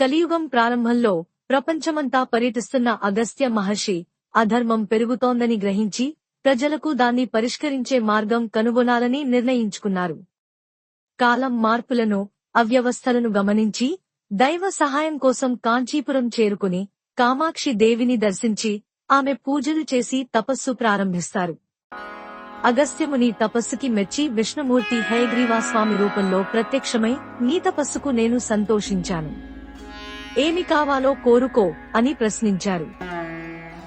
కలియుగం ప్రారంభంలో ప్రపంచమంతా పర్యటిస్తున్న అగస్త్య మహర్షి అధర్మం పెరుగుతోందని గ్రహించి ప్రజలకు దాన్ని పరిష్కరించే మార్గం కనుగొనాలని నిర్ణయించుకున్నారు. కాలం మార్పులను అవ్యవస్థలను గమనించి దైవ సహాయం కోసం కాంచీపురం చేరుకుని కామాక్షి దేవిని దర్శించి ఆమె పూజలు చేసి తపస్సు ప్రారంభిస్తారు. అగస్త్యముని తపస్సుకి మెచ్చి విష్ణుమూర్తి హయగ్రీవాస్వామి రూపంలో ప్రత్యక్షమై నీ తపస్సుకు నేను సంతోషించాను. ఏమి కావాలో కోరుకో అని ప్రశ్నించారు.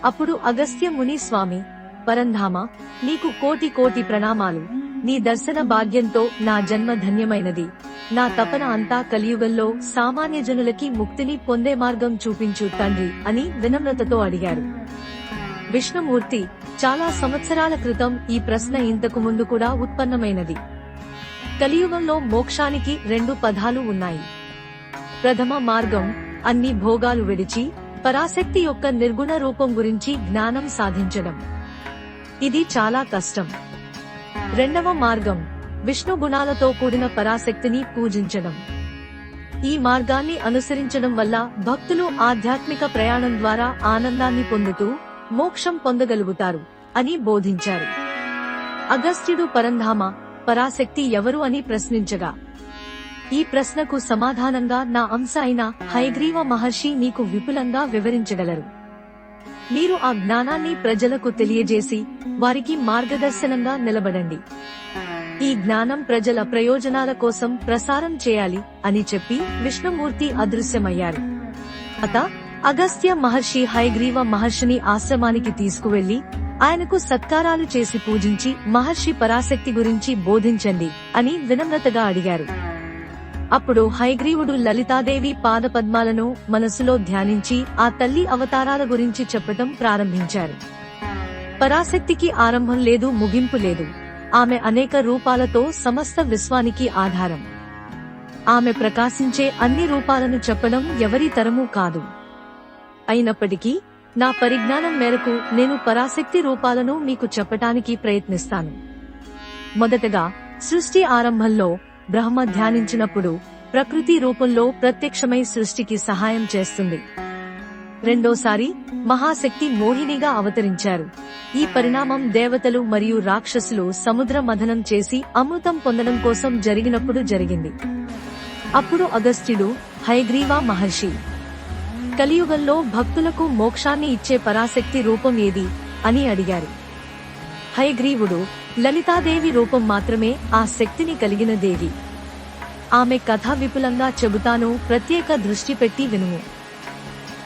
అప్పుడు అగస్త్య ముని స్వామి పరంధామ నీకు కోటి కోటి ప్రణామాలు. నీ దర్శన భాగ్యంతో నా జన్మ ధన్యమైనది. నా తపన అంతా కలియుగంలో సామాన్య జనులకి ముక్తిని పొందే మార్గం చూపించు తండ్రి అని వినమ్రతతో అడిగారు. విష్ణుమూర్తి చాలా సంవత్సరాల క్రితం ఈ ప్రశ్న ఇంతకు ముందు కూడా ఉత్పన్నమైనది. కలియుగంలో మోక్షానికి రెండు పదాలు ఉన్నాయి. ప్రథమ మార్గం అన్ని భోగాలు విడిచి పరాశక్తి యొక్క నిర్గుణ రూపం గురించి జ్ఞానం సాధించడం. ఇది చాలా కష్టం. రెండవ మార్గం విష్ణు గుణాలతో కూడిన పరాశక్తిని పూజించడం. ఈ మార్గాన్ని అనుసరించడం వల్ల భక్తులు ఆధ్యాత్మిక ప్రయాణం ద్వారా ఆనందాన్ని పొందుతూ మోక్షం పొందగలుగుతారు అని బోధించారు. అగస్త్యుడు పరంధామ పరాశక్తి ఎవరు అని ప్రశ్నించగా ఈ ప్రశ్నకు సమాధానంగా నా అంశ అయిన హయగ్రీవ మహర్షి నీకు విపులంగా వివరించగలరు. మీరు ఆ జ్ఞానాన్ని ప్రజలకు తెలియజేసి వారికి మార్గదర్శనంగా నిలబడండి. ఈ జ్ఞానం ప్రజల ప్రయోజనాల కోసం ప్రసారం చేయాలి అని చెప్పి విష్ణుమూర్తి అదృశ్యమయ్యారు. అత అగస్త్య మహర్షి హయగ్రీవ మహర్షిని ఆశ్రమానికి తీసుకువెళ్ళి ఆయనకు సత్కారాలు చేసి పూజించి మహర్షి పరాశక్తి గురించి బోధించండి అని వినమ్రతగా అడిగారు. అప్పుడు హైగ్రీవుడు లలితాదేవి పాదపద్మాలను మనసులో ధ్యానించి ఆ తల్లి అవతారాల గురించి చెప్పటం ప్రారంభించారు. పరాశక్తికి ఆరంభం లేదు ముగింపు లేదు. ఆమె అనేక రూపాలతో సమస్త విశ్వానికి ఆధారం. ఆమె ప్రకాశించే అన్ని రూపాలను చెప్పడం ఎవరి తరమూ కాదు. అయినప్పటికీ నా పరిజ్ఞానం మేరకు నేను పరాశక్తి రూపాలను మీకు చెప్పటానికి ప్రయత్నిస్తాను. మొదటగా సృష్టి ఆరంభంలో బ్రహ్మ ధ్యానించినప్పుడు ప్రకృతి రూపంలో ప్రత్యక్షమై సృష్టికి సహాయం చేస్తుంది. రెండోసారి మహాశక్తి మోహినిగా అవతరించారు. ఈ పరిణామం దేవతలు మరియు రాక్షసులు సముద్ర మథనం చేసి అమృతం పొందడం కోసం జరిగినప్పుడు జరిగింది. అప్పుడు అగస్త్యుడు హైగ్రీవా మహర్షి కలియుగంలో భక్తులకు మోక్షాన్ని ఇచ్చే పరాశక్తి రూపం ఏది అని అడిగారు. హైగ్రీవుడు లలితాదేవి రూపం మాత్రమే ఆ శక్తిని కలిగిన దేవి. ఆమె కథ విపులంగా చెబుతాను ప్రత్యేక దృష్టి పెట్టి వినుము.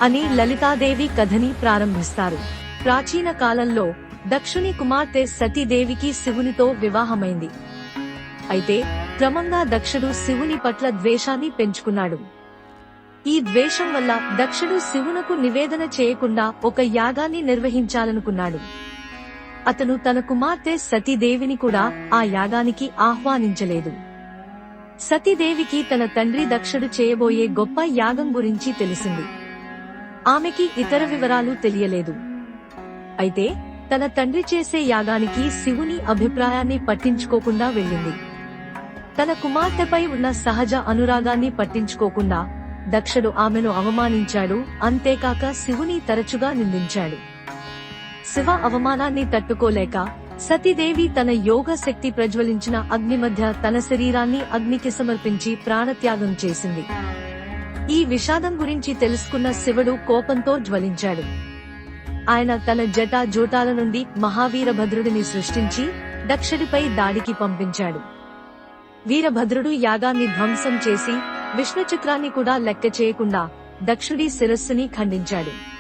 అని లలితాదేవి కథని ప్రారంభిస్తారు. ప్రాచీన కాలంలో దక్షుని కుమార్తె సతీదేవికి శివునితో వివాహమైంది. అయితే క్రమంగా దక్షుడు శివుని పట్ల ద్వేషాన్ని పెంచుకున్నాడు. ఈ ద్వేషం వల్ల దక్షుడు శివునకు నివేదన చేయకుండా ఒక యాగాన్ని నిర్వహించాలనుకున్నాడు. అతను తన కుమార్తె సతీదేవిని కూడా ఆ యాగానికి ఆహ్వానించలేదు. సతీదేవికి తన తండ్రి దక్షుడు చేయబోయే గొప్ప యాగం గురించి తెలిసింది. ఆమెకి ఇతర వివరాలు తెలియలేదు. అయితే తన తండ్రి చేసే యాగానికి శివుని అభిప్రాయాన్ని పట్టించుకోకుండా వెళ్ళింది. తన కుమార్తెపై ఉన్న సహజ అనురాగాన్ని పట్టించుకోకుండా దక్షుడు ఆమెను అవమానించాడు. అంతేకాక శివుని తరచుగా నిందించాడు. శివ అవమానాన్ని తట్టుకోలేక సతీదేవి తన యోగ శక్తి ప్రజ్వలించిన అగ్ని మధ్య తన శరీరాన్ని అగ్నికి సమర్పించి ప్రాణత్యాగం చేసింది. ఈ విషాదం గురించి తెలుసుకున్న శివుడు కోపంతో జ్వలించాడు. ఆయన తన జటా జోటాల నుండి మహావీరభద్రుడిని సృష్టించి దక్షుడిపై దాడికి పంపించాడు. వీరభద్రుడు యాగాన్ని ధ్వంసం చేసి విష్ణు చక్రాన్ని కూడా లెక్క చేయకుండా దక్షుడి శిరస్సుని ఖండించాడు.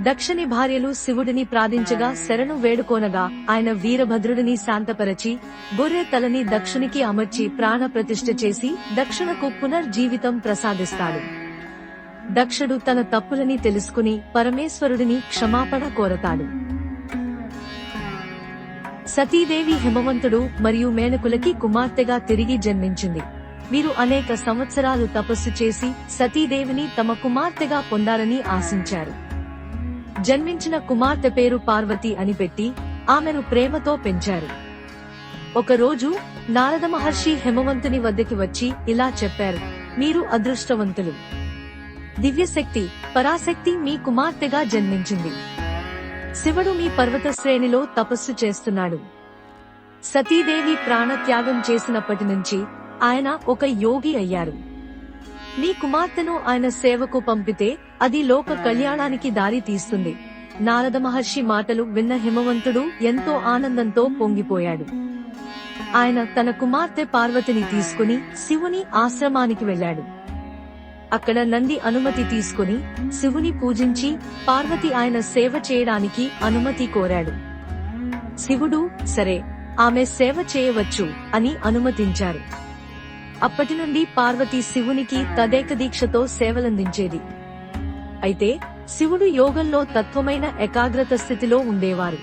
దక్షిణి భార్యలు శివుడిని ప్రార్థించగా శరణు వేడుకోనగా ఆయన వీరభద్రుడిని శాంతపరచి గొర్రె తలని దక్షునికి అమర్చి ప్రాణ ప్రతిష్ఠ చేసి దక్షిణకు పునర్జీవితం ప్రసాదిస్తాడు. దక్షుడు తన తప్పులని తెలుసుకుని పరమేశ్వరుడిని క్షమాపణ కోరతాడు. సతీదేవి హిమవంతుడు మరియు మేనకులకి కుమార్తెగా తిరిగి జన్మించింది. వీరు అనేక సంవత్సరాలు తపస్సు చేసి సతీదేవిని తమ కుమార్తెగా పొందాలని ఆశించారు. జన్మించిన కుమార్తె పేరు పార్వతి అని పెట్టి ఆమెను ప్రేమతో పెంచారు. ఒకరోజు నారద మహర్షి హేమవంతుని వద్దకి వచ్చి ఇలా చెప్పారు మీరు అదృష్టవంతులు. దివ్యశక్తి పరాశక్తి మీ కుమార్తెగా జన్మించింది. శివుడు మీ పర్వత శ్రేణిలో తపస్సు చేస్తున్నాడు. సతీదేవి ప్రాణత్యాగం చేసినప్పటి నుంచి ఆయన ఒక యోగి అయ్యారు. మీ కుమార్తెను ఆయన సేవకు పంపితే అది లోక కళ్యాణానికి దారి తీస్తుంది. నారద మహర్షి మాటలు విన్న హిమవంతుడు ఎంతో ఆనందంతో పొంగిపోయాడు. ఆయన తన కుమార్తె పార్వతిని తీసుకుని శివుని ఆశ్రమానికి వెళ్ళాడు. అక్కడ నంది అనుమతి తీసుకుని శివుని పూజించి పార్వతి ఆయన సేవ చేయడానికి అనుమతి కోరాడు. శివుడు సరే ఆమె సేవ చేయవచ్చు అని అనుమతించారు. అప్పటి నుండి పార్వతి శివునికి తదేక దీక్షతో సేవలందించేది. అయితే శివుడు యోగంలో తత్వమైన ఏకాగ్రత స్థితిలో ఉండేవారు.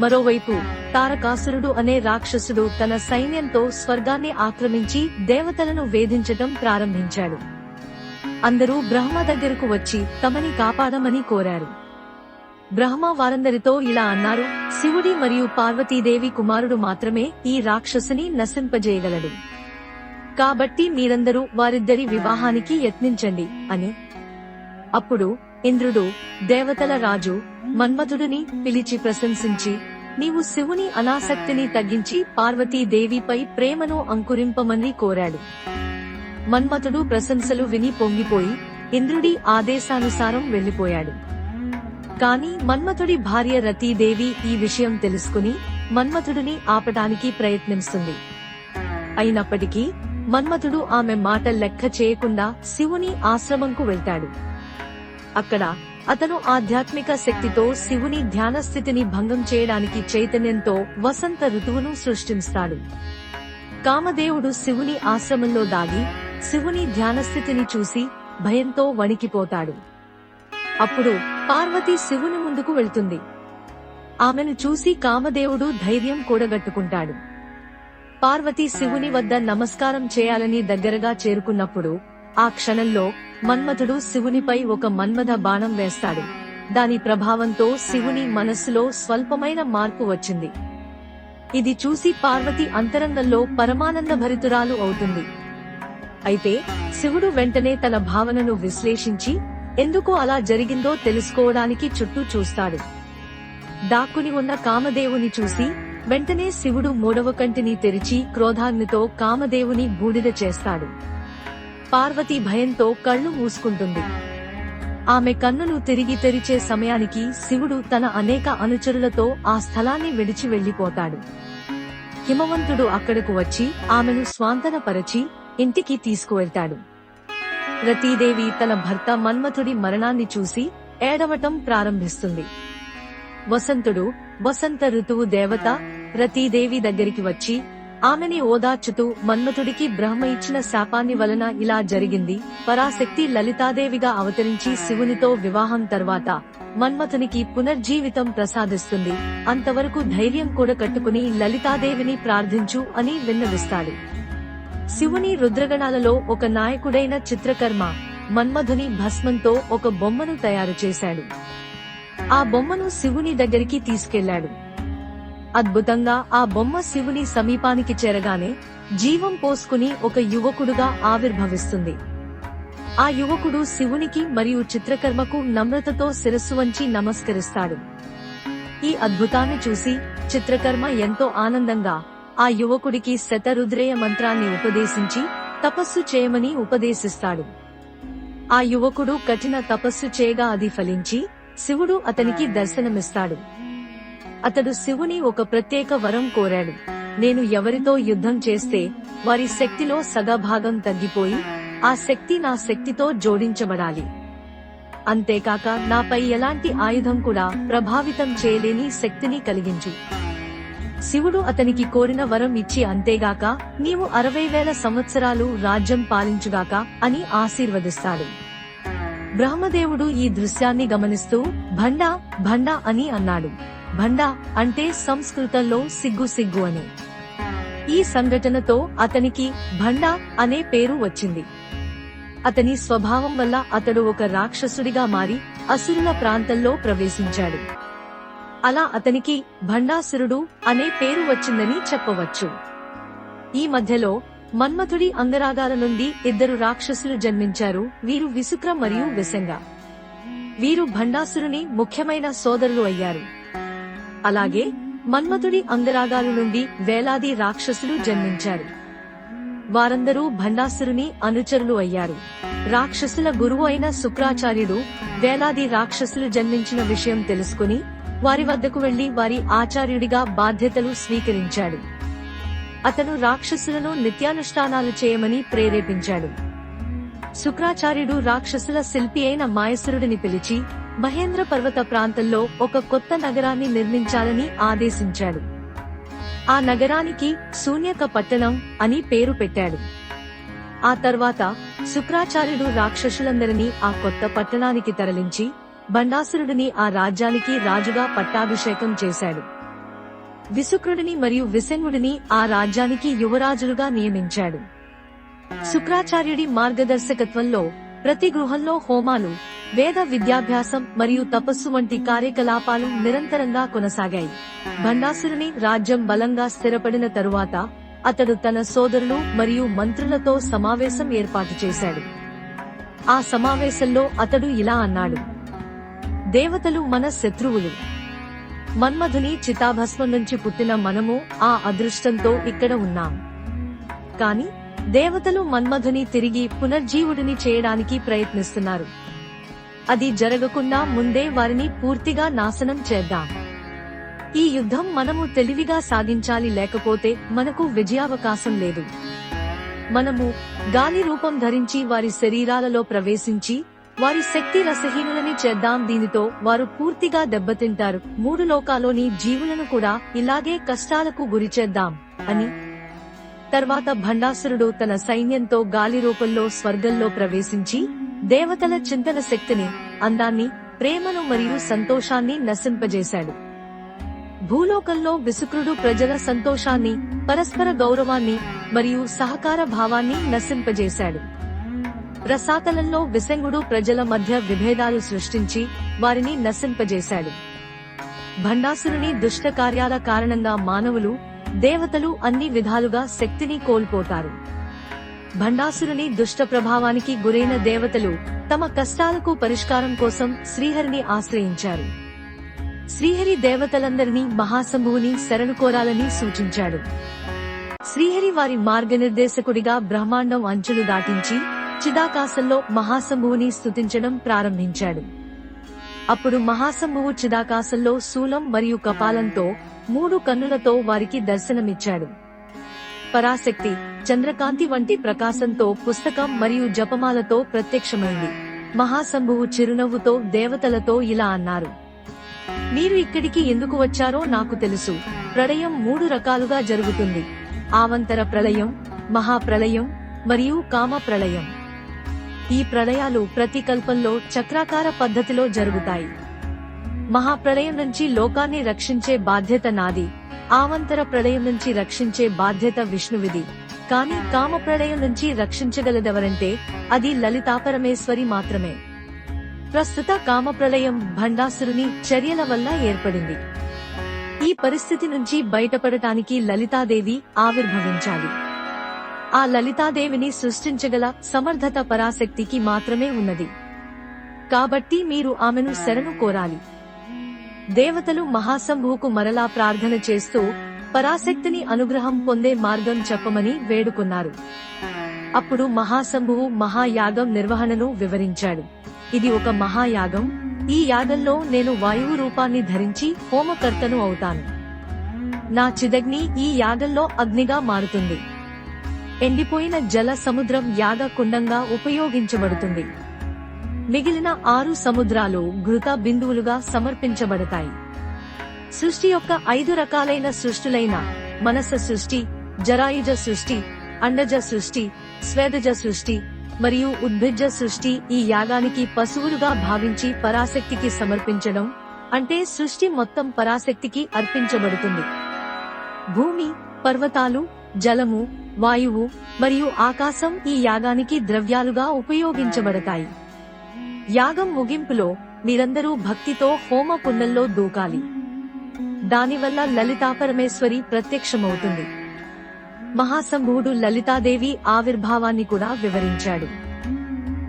మరోవైపు తారకాసురుడు అనే రాక్షసుడు తన సైన్యంతో స్వర్గాన్ని ఆక్రమించి దేవతలను వేధించటం ప్రారంభించాడు. అందరూ బ్రహ్మ దగ్గరకు వచ్చి తమని కాపాడమని కోరారు. బ్రహ్మ వారందరితో ఇలా అన్నారు శివుడి మరియు పార్వతీదేవి కుమారుడు మాత్రమే ఈ రాక్షసుని నశింపజేయగలడు. కాబట్టి మీరందరూ వారిద్దరి వివాహానికి యత్నించండి అని. అప్పుడు ఇంద్రుడు దేవతల రాజు మన్మధుడిని పిలిచి ప్రశంసించి నీవు శివుని అనాసక్తిని తగ్గించి పార్వతీదేవిపై ప్రేమను అంకురింపమని కోరాడు మన్మథుడు ప్రశంసలు విని పొంగిపోయి ఇంద్రుడి ఆదేశానుసారం వెళ్ళిపోయాడు కాని మన్మథుడి భార్య రతీదేవి ఈ విషయం తెలుసుకుని మన్మథుడిని ఆపటానికి ప్రయత్నిస్తుంది. అయినప్పటికీ మన్మథుడు ఆమె మాట లెక్క చేయకుండా శివుని ఆశ్రమంకు వెళ్తాడు. అక్కడ అతను ఆధ్యాత్మిక శక్తితో శివుని ధ్యాన స్థితిని భంగం చేయడానికి చైతన్యంతో వసంత ఋతువును సృష్టిస్తాడు. కామదేవుడు శివుని ఆశ్రమంలో దాగి శివుని ధ్యాన స్థితిని చూసి భయంతో వణికిపోతాడు. అప్పుడు పార్వతి శివుని ముందుకు వెళ్తుంది. ఆమెను చూసి కామదేవుడు ధైర్యం కూడగట్టుకుంటాడు. పార్వతి శివుని వద్ద నమస్కారం చేయాలని దగ్గరగా చేరుకున్నప్పుడు ఆ క్షణంలో మన్మథుడు శివునిపై ఒక మన్మథ బాణం వేస్తాడు. దాని ప్రభావంతో శివుని మనస్సులో స్వల్పమైన మార్పు వచ్చింది. ఇది చూసి పార్వతి అంతరంగంలో పరమానంద భరితురాలు అవుతుంది. అయితే శివుడు వెంటనే తన భావనను విశ్లేషించి ఎందుకు అలా జరిగిందో తెలుసుకోవడానికి చుట్టూ చూస్తాడు. దాక్కుని ఉన్న కామదేవుని చూసి వెంటనే శివుడు మూడవ కంటిని తెరిచి క్రోధాగ్నితో కామదేవుని బూడిద చేస్తాడు. పార్వతి భయంతో కళ్ళు మూసుకుంటుంది. ఆమె కన్నులు తిరిగి తెరిచే సమయానికి శివుడు తన అనేక అనుచరులతో ఆ స్థలాన్ని విడిచి వెళ్ళిపోతాడు హిమవంతుడు అక్కడకు వచ్చి ఆమెను స్వాంతనపరచి ఇంటికి తీసుకువెళ్తాడు. రతీదేవి తన భర్త మన్మథుడి మరణాన్ని చూసి ఏడవటం ప్రారంభిస్తుంది. వసంతుడు వసంత ఋతువు దేవత రతీదేవి దగ్గరికి వచ్చి ఆమెని ఓదార్చుతూ మన్మథుడికి బ్రహ్మ ఇచ్చిన శాపాన్ని వలన ఇలా జరిగింది. పరాశక్తి లలితాదేవిగా అవతరించి శివునితో వివాహం తర్వాత మన్మథునికి పునర్జీవితం ప్రసాదిస్తుంది. అంతవరకు ధైర్యం కూడా కట్టుకుని లలితాదేవిని ప్రార్థించు అని విన్నవిస్తాడు. శివుని రుద్రగణాలలో ఒక నాయకుడైన చిత్రకర్మ మన్మధుని భస్మంతో ఒక బొమ్మను తయారు చేశాడు. ఆ బొమ్మను శివుని దగ్గరికి తీసుకెళ్ళాడు. అద్భుతంగా ఆ బొమ్మ శివుని సమీపానికి చేరగానే జీవం పోసుకుని ఒక యువకుడుగా ఆవిర్భవిస్తుంది. ఆ యువకుడు శివునికి మరియు చిత్రకర్మకు నమ్రతతో శిరస్సు వంచి నమస్కరిస్తాడు. ఈ అద్భుతాన్ని చూసి చిత్రకర్మ ఎంతో ఆనందంగా ఆ యువకుడికి శతరుద్రేయ మంత్రాన్ని ఉపదేశించి తపస్సు చేయమని ఉపదేశిస్తాడు. ఆ యువకుడు కఠిన తపస్సు చేయగా అది ఫలించి శివుడు అతనికి దర్శనమిస్తాడు. అతడు శివుని ఒక ప్రత్యేక వరం కోరాడు. నేను ఎవరితో యుద్ధం చేస్తే వారి శక్తిలో సగభాగం తగ్గిపోయి ఆ శక్తి నా శక్తితో జోడించబడాలి. అంతేకాక నాపై ఎలాంటి ఆయుధం కూడా ప్రభావితం చేయలేని శక్తిని కలిగించు. శివుడు అతనికి కోరిన వరం ఇచ్చి అంతేగాక నీవు అరవై వేల సంవత్సరాలు రాజ్యం పాలించుగాక అని ఆశీర్వదిస్తాడు. బ్రహ్మదేవుడు ఈ దృశ్యాన్ని గమనిస్తూ భండా భండా అని అన్నాడు. భండా అంటే సంస్కృతంలో సిగ్గు సిగ్గు అని. ఈ సంఘటనతో అతనికి భండా అనే పేరు వచ్చింది. అతని స్వభావం వల్ల అతడు ఒక రాక్షసుడిగా మారి అసురుల ప్రాంతంలో ప్రవేశించాడు. అలా అతనికి భండాసురుడు అనే పేరు వచ్చిందని చెప్పవచ్చు. ఈ మధ్యలో మన్మథుడి అంగరాగాల నుండి ఇద్దరు రాక్షసులు జన్మించారు. వీరు విసుక్ర మరియు విసంగ వీరు భండాసురుని ముఖ్యమైన సోదరులు అయ్యారు. అలాగే మన్మథుడి అంగరాగాల నుండి వేలాది రాక్షసులు జన్మించారు. వారందరూ భండాసురుని అనుచరులు అయ్యారు. రాక్షసుల గురువు అయిన శుక్రాచార్యుడు వేలాది రాక్షసులు జన్మించిన విషయం తెలుసుకుని వారి వద్దకు వెళ్ళి వారి ఆచార్యుడిగా బాధ్యతలు స్వీకరించాడు. అతను రాక్షసులను నిత్యానుష్ఠానాలు చేయమని ప్రేరేపించాడు. శుక్రాచార్యుడు రాక్షసుల శిల్పి అయిన మాయసురుడిని పిలిచి మహేంద్ర పర్వత ప్రాంతంలో ఒక కొత్త నగరాన్ని నిర్మించాలని ఆదేశించాడు. ఆ నగరానికి శూన్యక పట్టణం అని పేరు పెట్టాడు. ఆ తర్వాత శుక్రాచార్యుడు రాక్షసులందరినీ ఆ కొత్త పట్టణానికి తరలించి బండాసురుడిని ఆ రాజ్యానికి రాజుగా పట్టాభిషేకం చేశాడు. విసుక్రుడిని మరియు విసంగుడిని ఆ రాజ్యానికి యువరాజులుగా నియమించాడు. శుక్రాచార్యుడి మార్గదర్శకత్వంలో ప్రతి గృహంలో హోమాలు వేద విద్యాభ్యాసం మరియు తపస్సు వంటి కార్యకలాపాలు నిరంతరంగా కొనసాగాయి. భండాసురుని రాజ్యం బలంగా స్థిరపడిన తరువాత అతడు తన సోదరులు మరియు మంత్రులతో సమావేశం ఏర్పాటు చేశాడు. ఆ సమావేశంలో అతడు ఇలా అన్నాడు. దేవతలు మన శత్రువులు. మన్మధుని చితాభస్మం నుంచి పుట్టిన మనము ఆ అదృష్టంతో ఇక్కడ ఉన్నాం. కాని దేవతలు మన్మధుని తిరిగి పునర్జీవుడిని చేయడానికి ప్రయత్నిస్తున్నారు. అది జరగకుండా ముందే వారిని పూర్తిగా నాశనం చేద్దాం. ఈ యుద్ధం మనము తెలివిగా సాగించాలి లేకపోతే మనకు విజయావకాశం లేదు. మనము గాలి రూపం ధరించి వారి శరీరాలలో ప్రవేశించి వారి శక్తి రసహీనులని చేద్దాం దీనితో వారు పూర్తిగా దెబ్బతింటారు. మూడు లోకాలోని జీవులను కూడా ఇలాగే కష్టాలకు గురి చేద్దాం అని తర్వాత భండాసురుడు తన సైన్యంతో గాలి రూపంలో స్వర్గంలో ప్రవేశించి దేవతల చింతన శక్తిని అందాన్ని ప్రేమను మరియు సంతోషాన్ని నశింపజేశాడు. భూలోకంలో విసుక్రుడు ప్రజల సంతోషాన్ని పరస్పర గౌరవాన్ని మరియు సహకార భావాన్ని నశింపజేశాడు. రసాతలంలో విసంగుడు ప్రజల మధ్య విభేదాలు సృష్టించి వారిని నశింపజేశాడు. భండాసురుని దుష్ట కార్యాల కారణంగా మానవులు దేవతలు అన్ని విధాలుగా శక్తిని కోల్పోతారు. భండాసురుని దుష్ట ప్రభావానికి గురైన దేవతలు తమ కష్టాలకు పరిష్కారం కోసం శ్రీహరిని ఆశ్రయించారు. శ్రీహరి దేవతలందరినీ మహాశంభువుని శరణు కోరాలని సూచించాడు. శ్రీహరి వారి మార్గనిర్దేశకుడిగా బ్రహ్మాండం అంచులు దాటించి చిదాకాశంలో మహాశంభువుని స్థుతించడం ప్రారంభించాడు. అప్పుడు మహాశంభువు చిదాకాశంలో శూలం మరియు కపాలంతో మూడు కన్నులతో వారికి దర్శనమిచ్చాడు. పరాశక్తి చంద్రకాంతి వంటి ప్రకాశంతో పుస్తకం మరియు జపమాలతో ప్రత్యక్షమైంది. మహాశంభువు చిరునవ్వుతో దేవతలతో ఇలా అన్నారు. మీరు ఇక్కడికి ఎందుకు వచ్చారో నాకు తెలుసు. ప్రళయం మూడు రకాలుగా జరుగుతుంది. ఆవంతర ప్రళయం మహాప్రళయం మరియు కామ ప్రళయం ఈ ప్రళయాలు ప్రతి కల్పంలో చక్రాకార పద్ధతిలో జరుగుతాయి. మహాప్రళయం నుంచి లోకాన్ని రక్షించే బాధ్యత నాది. ఆవంతర ప్రళయం నుంచి రక్షించే బాధ్యత విష్ణువిది. కానీ కామ ప్రళయం నుంచి రక్షించగలదెవరంటే అది లలితాపరమేశ్వరి మాత్రమే. ప్రస్తుత కామ ప్రళయం భండాసురుని చర్యల వల్ల ఏర్పడింది. ఈ పరిస్థితి నుంచి బయటపడటానికి లలితాదేవి ఆవిర్భవించాలి. ఆ లలితాదేవిని సృష్టించగల సమర్థత పరాశక్తికి మాత్రమే ఉన్నది. కాబట్టి మీరు ఆమెను శరణు కోరాలి. దేవతలు మహాశంభువుకు మరలా ప్రార్థన చేస్తూ పరాశక్తిని అనుగ్రహం పొందే మార్గం చెప్పమని వేడుకున్నారు. అప్పుడు మహాశంభువు మహాయాగం నిర్వహణను వివరించాడు. ఇది ఒక మహాయాగం. ఈ యాగంలో నేను వాయువు రూపాన్ని ధరించి హోమకర్తను అవుతాను. నా చిదగ్ని ఈ యాగంలో అగ్నిగా మారుతుంది. ఎండిపోయిన జల సముద్రం యాగ కుండంగా ఉపయోగించబడుతుంది. మిగిలిన ఆరు సముద్రాలు ఘృత బిందువులుగా సమర్పించబడతాయి. సృష్టి యొక్క ఐదు రకాలైన సృష్టులైన మనస సృష్టి జరాయుజ సృష్టి అండజ సృష్టి స్వేదజ సృష్టి మరియు ఉద్భిజ్జ సృష్టి ఈ యాగానికి పశువులుగా భావించి పరాశక్తికి సమర్పించడం అంటే సృష్టి మొత్తం పరాశక్తికి అర్పించబడుతుంది. భూమి పర్వతాలు జలము వాయువు మరియు ఆకాశం ఈ యాగానికి ద్రవ్యాలుగా ఉపయోగించబడతాయి. యాగం ముగింపులో మీరందరూ భక్తితో హోమ పున్నల్లో దూకాలి. దానివల్ల లలితాపరమేశ్వరి ప్రత్యక్షమవుతుంది. మహాసంభువుడు లలితాదేవి ఆవిర్భావాన్ని కూడా వివరించాడు.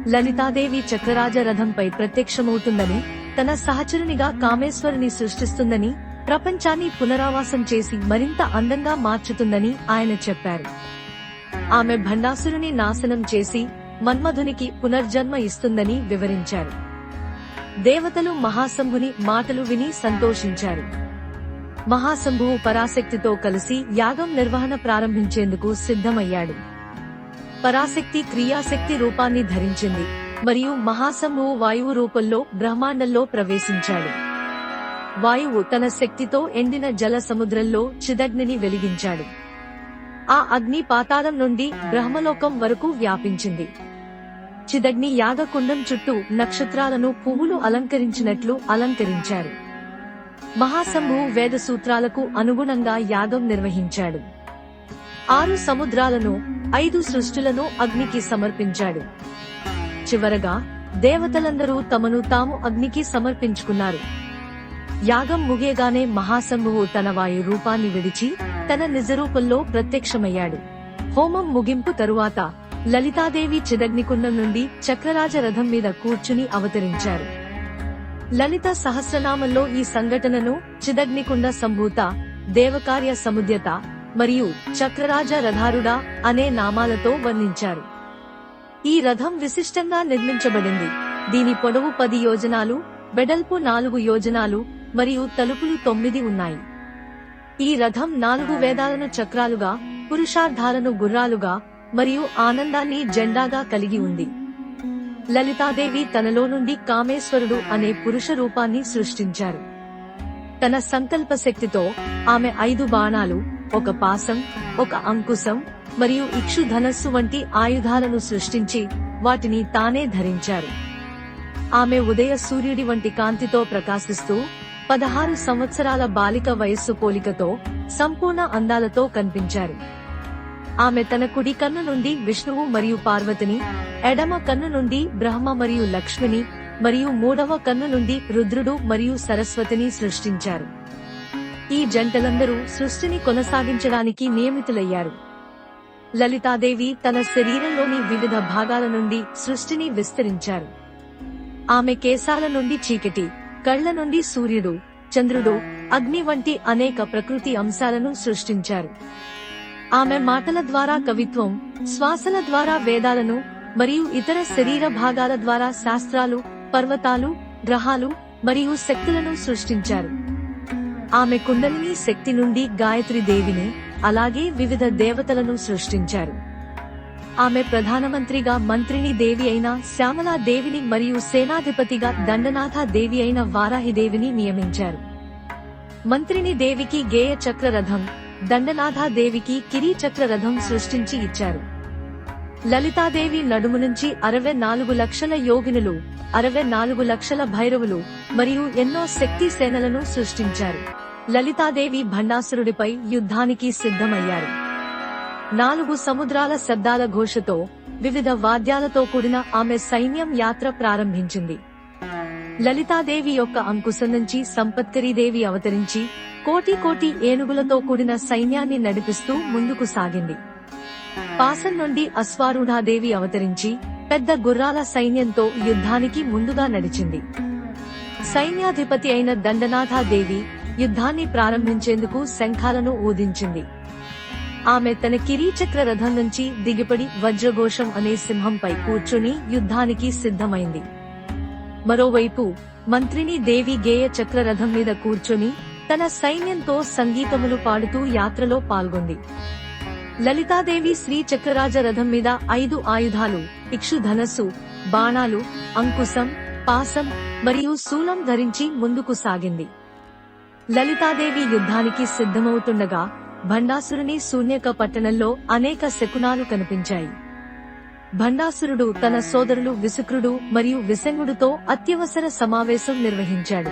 లలితాదేవి చక్రరాజ రథంపై ప్రత్యక్షమవుతుందని తన సహచరునిగా కామేశ్వరుని సృష్టిస్తుందని ప్రపంచాన్ని పునరావాసం చేసి మరింత అందంగా మార్చుతుందని ఆయన చెప్పారు. ఆమె భండాసురుని నాశనం చేసి మన్మధునికి పునర్జన్మ ఇస్తుందని వివరించారు. దేవతలు మహాశంభుని మాటలు విని సంతోషించారు. మహాశంభువు పరాశక్తితో కలిసి యాగం నిర్వహణ ప్రారంభించేందుకు సిద్ధమయ్యాడు. పరాశక్తి క్రియాశక్తి రూపాన్ని ధరించింది మరియు మహాశంభువు వాయువు రూపంలో బ్రహ్మాండంలో ప్రవేశించాడు. వాయువు తన శక్తితో ఎండిన జల సముద్రంలో చిదగ్నిని వెలిగించాడు. ఆ అగ్ని పాతాళం నుండి బ్రహ్మలోకం వరకు వ్యాపించింది. చిదగ్ని యాగకుండం చుట్టూ నక్షత్రాలను పువ్వులు అలంకరించినట్లు అలంకరించారు. మహాశంభువు వేద సూత్రాలకు అనుగుణంగా యాగం నిర్వహించాడు. ఆరు సముద్రాలను ఐదు సృష్టులను అగ్నికి సమర్పించాడు. చివరగా దేవతలందరూ తమను తాము అగ్నికి సమర్పించుకున్నారు. యాగం ముగియగానే మహాశంభువు తన వాయు రూపాన్ని విడిచి తన నిజరూపంలో ప్రత్యక్షమయ్యాడు. హోమం ముగింపు తరువాత లలితాదేవి చిదగ్నికుండం నుండి చక్రరాజ రథం మీద కూర్చుని అవతరించారు. లలిత సహస్రనామంలో ఈ సంఘటనను చిదగ్నికుండ సంభూత దేవకార్య సముద్యత మరియు చక్రరాజ రథారుడా అనే నామాలతో వర్ణించారు. ఈ రథం విశిష్టంగా నిర్మించబడింది. దీని పొడవు పది యోజనాలు వెడల్పు నాలుగు యోజనాలు మరియు తలుపులు తొమ్మిది ఉన్నాయి. ఈ రథం నాలుగు వేదాలను చక్రాలుగా పురుషార్థాలను గుర్రాలుగా మరియు ఆనందాన్ని జెండాగా కలిగి ఉంది. లలితాదేవి తనలో నుండి కామేశ్వరుడు అనే పురుష రూపాన్ని సృష్టించారు. తన సంకల్ప శక్తితో ఆమె ఐదు బాణాలు ఒక పాసం ఒక అంకుశం మరియు ఇక్షు ధనస్సు వంటి ఆయుధాలను సృష్టించి వాటిని తానే ధరించారు. ఆమె ఉదయ సూర్యుడి వంటి కాంతితో ప్రకాశిస్తూ పదహారు సంవత్సరాల బాలిక వయస్సు పోలికతో సంపూర్ణ అందాలతో కనిపించారు. ఆమె తన కుడి కన్ను నుండి విష్ణువు మరియు పార్వతిని ఎడమ కన్ను నుండి బ్రహ్మ మరియు లక్ష్మిని మరియు మూడవ కన్ను నుండి రుద్రుడు మరియు సరస్వతిని సృష్టించారు. ఈ జంటలందరూ సృష్టిని కొనసాగించడానికి నియమితులయ్యారు. లలితాదేవి తన శరీరంలోని వివిధ భాగాల నుండి సృష్టిని విస్తరించారు. ఆమె కేశాల నుండి చీకటి కళ్ళ నుండి సూర్యుడు చంద్రుడు అగ్ని వంటి అనేక ప్రకృతి అంశాలను సృష్టించారు. ఆమె మాటల ద్వారా కవిత్వం శ్వాసల ద్వారా వేదాలను మరియు ఇతర శరీర భాగాల ద్వారా శాస్త్రాలు పర్వతాలు గ్రహాలు మరియు శక్తులను సృష్టించారు. ఆమె కుండలిని శక్తి నుండి గాయత్రి దేవిని అలాగే వివిధ దేవతలను సృష్టించారు. ఆమె ప్రధానమంత్రిగా మంత్రిని దేవి అయిన శ్యామలా దేవిని మరియు సేనాధిపతిగా దండనాథ దేవి అయిన వారాహిదేవిని నియమించారు. మంత్రిని దేవికి గేయ చక్ర రథం దండనాథ దేవికి కిరీ చక్ర రథం సృష్టించి ఇచ్చారు. లలితాదేవి నడుము నుంచి అరవై నాలుగు లక్షల యోగినులు అరవై నాలుగు లక్షల భైరవులు మరియు ఎన్నో శక్తి సేనలను సృష్టించారు. లలితాదేవి భండాసురుడిపై యుద్ధానికి సిద్ధమయ్యారు. నాలుగు సముద్రాల శబ్దాల ఘోషతో వివిధ వాద్యాలతో కూడిన ఆమె సైన్యం యాత్ర ప్రారంభించింది. లలితాదేవి యొక్క అంకుశం నుంచి సంపత్కరీదేవి అవతరించి కోటి కోటి ఏనుగులతో కూడిన సైన్యాన్ని నడిపిస్తూ ముందుకు సాగింది. పాసం నుండి అశ్వారూఢాదేవి అవతరించి పెద్ద గుర్రాల సైన్యంతో యుద్ధానికి ముందుగా నడిచింది. సైన్యాధిపతి అయిన దండనాథాదేవి యుద్ధాన్ని ప్రారంభించేందుకు శంఖాలను ఊదించింది. ఆమె తన కిరీచక్ర రథం నుంచి దిగిపడి వజ్రఘోషం అనే సింహంపై కూర్చుని యుద్ధానికి సిద్ధమైంది. మరోవైపు మంత్రిని దేవి గేయ చక్ర రథం మీద కూర్చుని తన సైన్యంతో సంగీతములు పాడుతూ యాత్రలో పాల్గొంది. లలితాదేవి శ్రీ చక్రరాజ రథం మీద ఐదు ఆయుధాలు ఇక్షుధనస్సు బాణాలు అంకుశం పాసం మరియు శూలం ధరించి ముందుకు సాగింది. లలితాదేవి యుద్ధానికి సిద్ధమవుతుండగా భండాసురుని శూన్యక పట్టణంలో అనేక శకునాలు కనిపించాయి. భండాసురుడు తన సోదరులు విసుక్రుడు మరియు విసంగుడుతో అత్యవసర సమావేశం నిర్వహించాడు.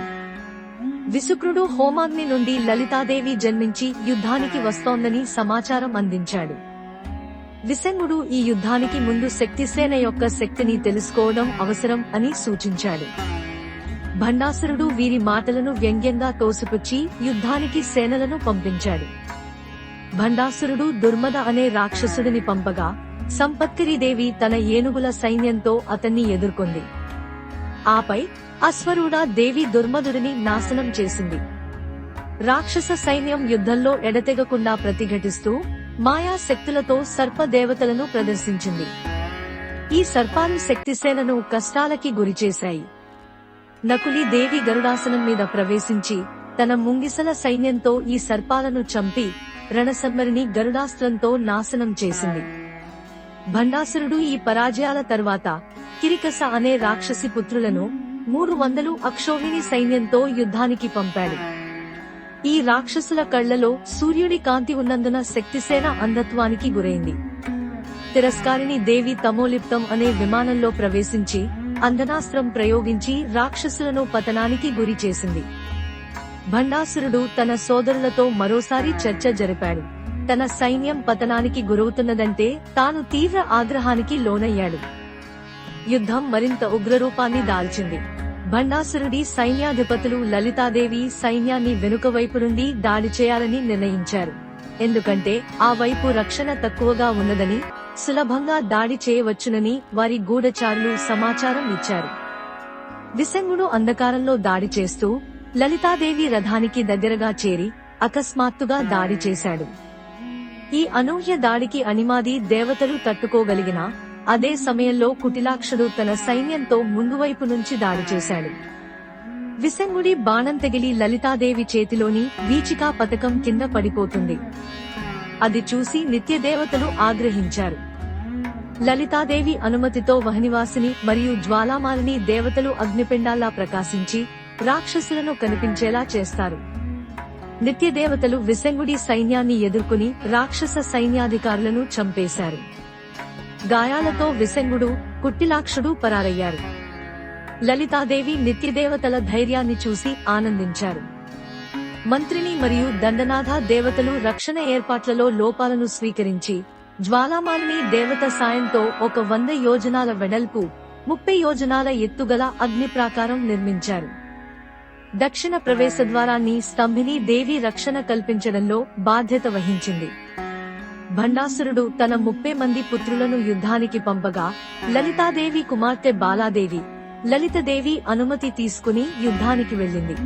విసుక్రుడు హోమాగ్ని నుండి లలితాదేవి జన్మించి యుద్ధానికి వస్తోందని సమాచారం అందించాడు. విసంగుడు ఈ యుద్ధానికి ముందు శక్తిసేన యొక్క శక్తిని తెలుసుకోవడం అవసరం అని సూచించాడు. భండాసురుడు వీరి మాటలను వ్యంగ్యంగా తోసిపుచ్చి యుద్ధానికి సేనలను పంపించాడు. భండాసురుడు దుర్మద అనే రాక్షసుడిని పంపగా సంపత్తిరిదేవి తన ఏనుగుల సైన్యంతో అతన్ని ఎదుర్కొంది. ఆపై అశ్వరూఢ దేవి దుర్మదుడిని నాశనం చేసింది. రాక్షస సైన్యం యుద్ధంలో ఎడతెగకుండా ప్రతిఘటిస్తూ మాయా శక్తులతో సర్ప దేవతలను ప్రదర్శించింది. ఈ సర్పాలు శక్తిసేనను కష్టాలకి గురిచేశాయి నకులి దేవి గరుడాసనం మీద ప్రవేశించి తన ముంగిసల సైన్యంతో ఈ సర్పాలను చంపి రణసమ్మరిని గరుడాస్త్రంతో నాశనం చేసింది. భండాసురుడు ఈ పరాజయాల తర్వాత కిరికస అనే రాక్షసి పుత్రులను మూడు వందలు అక్షోహిణి సైన్యంతో యుద్ధానికి పంపాడు. ఈ రాక్షసుల కళ్ళలో సూర్యుడి కాంతి ఉన్నందున శక్తిసేన అంధత్వానికి గురైంది. తిరస్కారిణి దేవి తమోలిప్తం అనే విమానంలో ప్రవేశించి అంధనాస్త్రం ప్రయోగించి రాక్షసులను పతనానికి గురి చేసింది. భండాసురుడు తన సోదరులతో మరోసారి చర్చ జరిపాడు. తన సైన్యం పతనానికి గురవుతున్నదంటే తాను తీవ్ర ఆగ్రహానికి లోనయ్యాడు. యుద్ధం మరింత ఉగ్రరూపాన్ని దాల్చింది. భండాసురుడి సైన్యాధిపతులు లలితాదేవి సైన్యాన్ని వెనుక వైపు నుండి దాడి చేయాలని నిర్ణయించారు. ఎందుకంటే ఆ వైపు రక్షణ తక్కువగా ఉన్నదని సులభంగా దాడి చేయవచ్చునని వారి గూఢచారులు సమాచారం ఇచ్చారు. విసంగుడు అంధకారంలో దాడి చేస్తూ లలితాదేవి రథానికి దగ్గరగా చేరి అకస్మాత్తుగా దాడి చేశాడు. ఈ అనూహ్య దాడికి అనిమాది దేవతలు తట్టుకోగలిగిన అదే సమయంలో కుటిలాక్షుడు తన సైన్యంతో ముందువైపు నుంచి దాడి చేశాడు. విసంగుడి బాణం తగిలి లలితాదేవి చేతిలోని వీచికా పథకం కింద పడిపోతుంది. అది చూసి నిత్యదేవతలు ఆగ్రహించారు. లలితాదేవి అనుమతితో వహనివాసిని మరియు జ్వాలామాలిని దేవతలు అగ్నిపిండాల్లా ప్రకాశించి రాక్షసులను కనిపించేలా చేస్తారు. నిత్యదేవతలు విసంగుడి సైన్యాన్ని ఎదుర్కొని రాక్షస సైన్యాధికారులను చంపేశారు. గాయాలతో విసంగుడు కుట్టిలాక్షుడు పరారయ్యారు. లలితాదేవి నిత్యదేవతల ధైర్యాన్ని చూసి ఆనందించారు. మంత్రిని మరియు దండనాథ దేవతలు రక్షణ ఏర్పాట్లలో లోపాలను స్వీకరించి జ్వాలామాలిని దేవత సాయంతో ఒక వంద యోజనాల వెడల్పు ముప్పై యోజనాల ఎత్తుగల అగ్ని ప్రాకారం నిర్మించారు. దక్షిణ ప్రవేశ ద్వారాన్ని స్తంభిని దేవి రక్షణ కల్పించడంలో బాధ్యత వహించింది. భండాసురుడు తన ముప్పై మంది పుత్రులను యుద్ధానికి పంపగా లలితాదేవి కుమార్తె బాలాదేవి లలితదేవి అనుమతి తీసుకుని యుద్ధానికి వెళ్ళింది.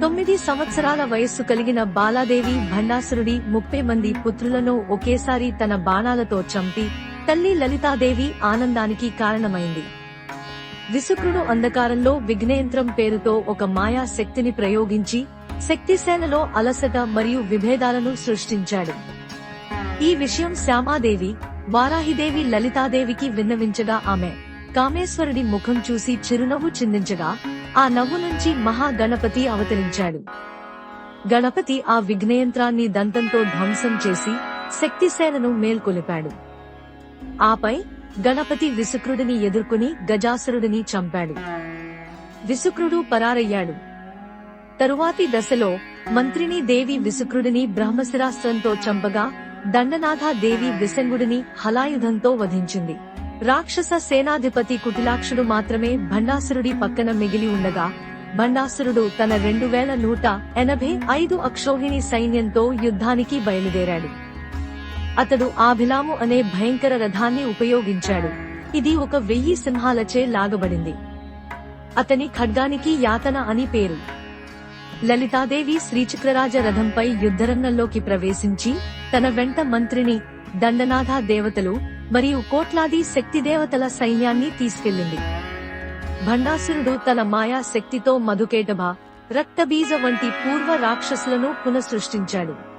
తొమ్మిది సంవత్సరాల వయస్సు కలిగిన బాలాదేవి భండాసురుడి ముప్పై మంది పుత్రులను ఒకేసారి తన బాణాలతో చంపి తల్లి లలితాదేవి ఆనందానికి కారణమైంది. విసుక్రుడు అంధకారంలో విఘ్నయంత్రం పేరుతో ఒక మాయా శక్తిని ప్రయోగించి శక్తిసేనలో అలసట మరియు విభేదాలను సృష్టించాడు. ఈ విషయం శ్యామాదేవి వారాహిదేవి లలితాదేవికి విన్నవించగా ఆమె కామేశ్వరుడి ముఖం చూసి చిరునవ్వు చిందించగా ఆ నవ్వు నుంచి మహాగణపతి అవతరించాడు. గణపతి ఆ విఘ్నయంత్రాన్ని దంతంతో ధ్వంసం చేసి శక్తిసేనను మేల్కొలిపాడు. ఆపై గణపతి విసుక్రుడిని ఎదుర్కొని గజాసురుడిని చంపాడు. విసుక్రుడు పరారయ్యాడు. తరువాతి దశలో మంత్రిని దేవి విసుక్రుడిని బ్రహ్మశిరాస్త్రంతో చంపగా దండనాథ దేవి విసంగుడిని హలాయుధంతో వధించింది. రాక్షస సేనాధిపతి కుటిలాక్షుడు మాత్రమే భండాసురుడి పక్కన మిగిలి ఉండగా భండాసురుడు తన రెండు వేల నూట ఎనభై ఐదు అక్షోహిణి సైన్యంతో యుద్ధానికి బయలుదేరాడు. అతడు ఆభిలాము అనే భయంకర రథాన్ని ఉపయోగించాడు. ఇది ఒక వెయ్యి సింహాలచే లాగబడింది. అతని ఖడ్గానికి యాతన అని పేరు. లలితాదేవి శ్రీచక్రరాజ రథంపై యుద్ధరంగంలోకి ప్రవేశించి తన వెంట మంత్రిని దండనాథ దేవతలు మరియు కోట్లాది శక్తి దేవతల సైన్యాన్ని తీసుకెళ్ళింది భండాసురుడు తన మాయా శక్తితో మధుకేటభ రక్తబీజ వంటి పూర్వ రాక్షసులను పునఃసృష్టించాడు.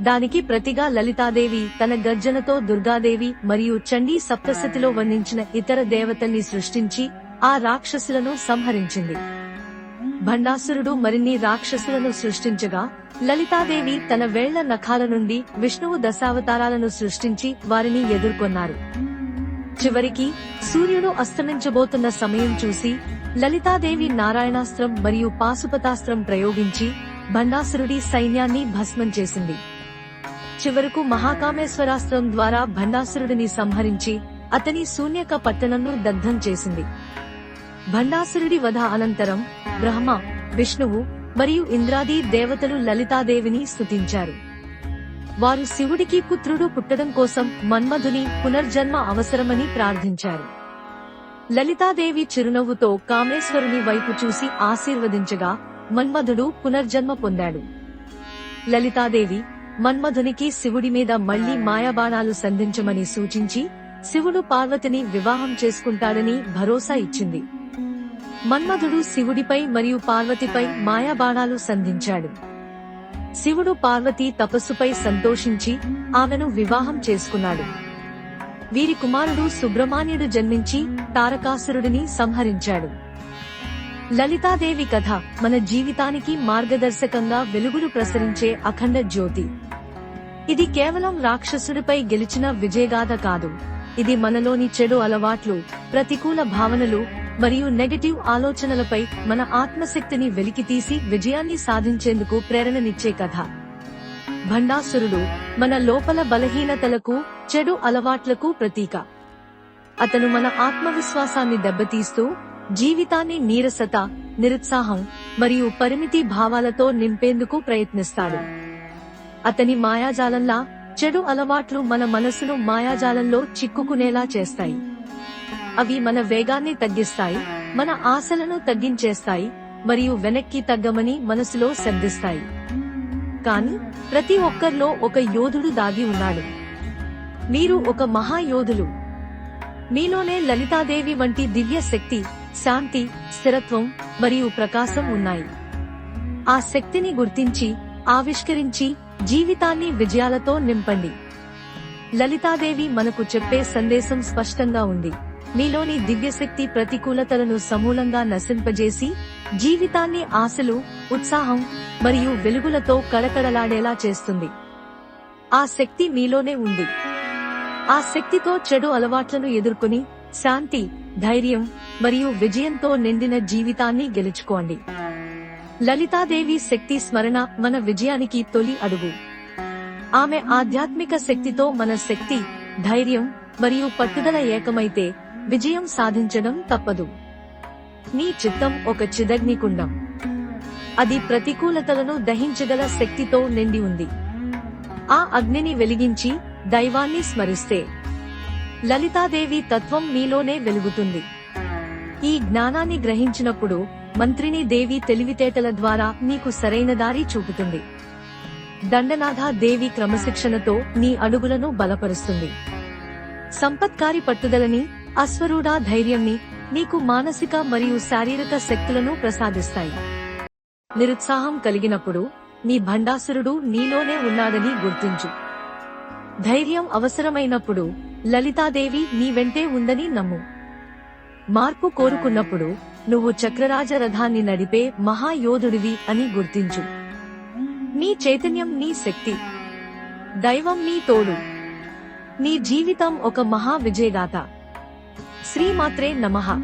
దానికి ప్రతిగా లలితాదేవి తన గర్జనతో దుర్గాదేవి మరియు చండీ సప్తశతిలో వర్ణించిన ఇతర దేవతల్ని సృష్టించి ఆ రాక్షసులను సంహరించింది. భండాసురుడు మరిన్ని రాక్షసులను సృష్టించగా లలితాదేవి తన వేళ్ళ నఖాల నుండి విష్ణువు దశావతారాలను సృష్టించి వారిని ఎదుర్కొన్నారు. చివరికి సూర్యుడు అస్తమించబోతున్న సమయం చూసి లలితాదేవి నారాయణాస్త్రం మరియు పాశుపతాస్త్రం ప్రయోగించి భండాసురుడి సైన్యాన్ని భస్మం చేసింది. చివరకు మహాకామేశ్వరాస్త్రం ద్వారా భండాసురుడిని సంహరించి అతని శూన్యక పట్టణంను దగ్ధం చేసింది. భండాసురుడి వధ అనంతరం బ్రహ్మ విష్ణువు మరియు ఇంద్రాది దేవతలు లలితాదేవిని స్థుతించారు వారు శివుడికి పుత్రుడు పుట్టడం కోసం మన్మధుని పునర్జన్మ అవసరమని ప్రార్థించారు. లలితాదేవి చిరునవ్వుతో కామేశ్వరుని వైపు చూసి ఆశీర్వదించగా మన్మధుడు పునర్జన్మ పొందాడు. లలితాదేవి మన్మధునికి శివుడి మీద మళ్ళీ మాయాబాణాలు సంధించమని సూచించి శివుడు పార్వతిని వివాహం చేసుకుంటాడని భరోసా ఇచ్చింది. మన్మధుడు శివుడిపై మరియు పార్వతిపై మాయాబాణాలు సంధించాడు. శివుడు పార్వతి తపస్సుపై సంతోషించి ఆమెను వివాహం చేసుకున్నాడు. వీరి కుమారుడు సుబ్రహ్మణ్యుడు జన్మించి తారకాసురుడిని సంహరించాడు. లలితాదేవి కథ మన జీవితానికి మార్గదర్శకంగా వెలుగులు ప్రసరించే అఖండ జ్యోతి. ఇది కేవలం రాక్షసుడిపై గెలిచిన విజయగాథ కాదు. ఇది మనలోని చెడు అలవాట్లు ప్రతికూల భావనలు మరియు నెగటివ్ ఆలోచనలపై మన ఆత్మశక్తిని వెలికితీసి విజయాన్ని సాధించేందుకు ప్రేరణనిచ్చే కథ. భండాసురుడు మన లోపల బలహీనతలకు చెడు అలవాట్లకు ప్రతీక. అతను మన ఆత్మవిశ్వాసాన్ని దెబ్బతీస్తూ జీవితాన్ని నీరసత నిరుత్సాహం మరియు పరిమితి భావాలతో నింపేందుకు ప్రయత్నిస్తాడు. అతని మాయాజాలంలా చెడు అలవాట్లు మన మనసును మాయాజాలంలో చిక్కుకునేలా చేస్తాయి. అవి మన వేగాన్ని తగ్గిస్తాయి మన ఆశలను తగ్గించేస్తాయి మరియు వెనక్కి తగ్గమని మనసులో శబ్దిస్తాయి. కాని ప్రతి ఒక్కరిలో ఒక యోధుడు దాగి ఉన్నాడు. మీరు ఒక మహాయోధులు. మీలోనే లలితాదేవి వంటి దివ్య శక్తి శాంతి స్థిరత్వం మరియు ప్రకాశం ఉన్నాయి. ఆ శక్తిని గుర్తించి ఆవిష్కరించి జీవితాన్ని విజయాలతో నింపండి. లలితాదేవి మనకు చెప్పే సందేశం స్పష్టంగా ఉంది. మీలోని దివ్యశక్తి ప్రతికూలతలను సమూలంగా నశింపజేసి జీవితాన్ని ఆశలు ఉత్సాహం మరియు వెలుగులతో కడకడలాడేలా చేస్తుంది. ఆ శక్తి మీలోనే ఉంది. ఆ శక్తితో చెడు అలవాట్లను ఎదుర్కొని శాంతి ధైర్యం మరియు విజయంతో నిండిన జీవితాన్ని గెలుచుకోండి. లలితాదేవి శక్తి స్మరణ మన విజయానికి తొలి అడుగు. ఆమె ఆధ్యాత్మిక శక్తితో మన శక్తి ధైర్యం మరియు పట్టుదల ఏకమైతే విజయం సాధించడం తప్పదు. నీ చిత్తం ఒక చిదగ్నికుండం అది ప్రతికూలతలను దహించగల శక్తితో నిండి ఉంది. ఆ అగ్నిని వెలిగించి దైవాన్ని స్మరిస్తే లలితాదేవి తత్వం మీలోనే వెలుగుతుంది. ఈ జ్ఞానాన్ని గ్రహించినప్పుడు మంత్రిని దేవి తెలివితేటల ద్వారా నీకు సరైన దారి చూపుతుంది. దండనాథ దేవి క్రమశిక్షణతో నీ అడుగులను బలపరుస్తుంది. సంపత్కారి పట్టుదలని అశ్వరూఢ ధైర్యంని నీకు మానసిక మరియు శారీరక శక్తులను ప్రసాదిస్తాయి. నిరుత్సాహం కలిగినప్పుడు నీ భండాసురుడు నీలోనే ఉన్నాడని గుర్తించు. ధైర్యం అవసరమైనప్పుడు లలితాదేవి నీ వెంటే ఉందని నమ్ము. మార్పు కోరుకున్నప్పుడు నువ్వు చక్రరాజ రథాన్ని నడిపే మహాయోధుడివి అని గుర్తించు. నీ చైతన్యం నీ శక్తి. దైవం నీ తోడు. నీ జీవితం ఒక మహా విజయగాథ. శ్రీమాత్రే నమః.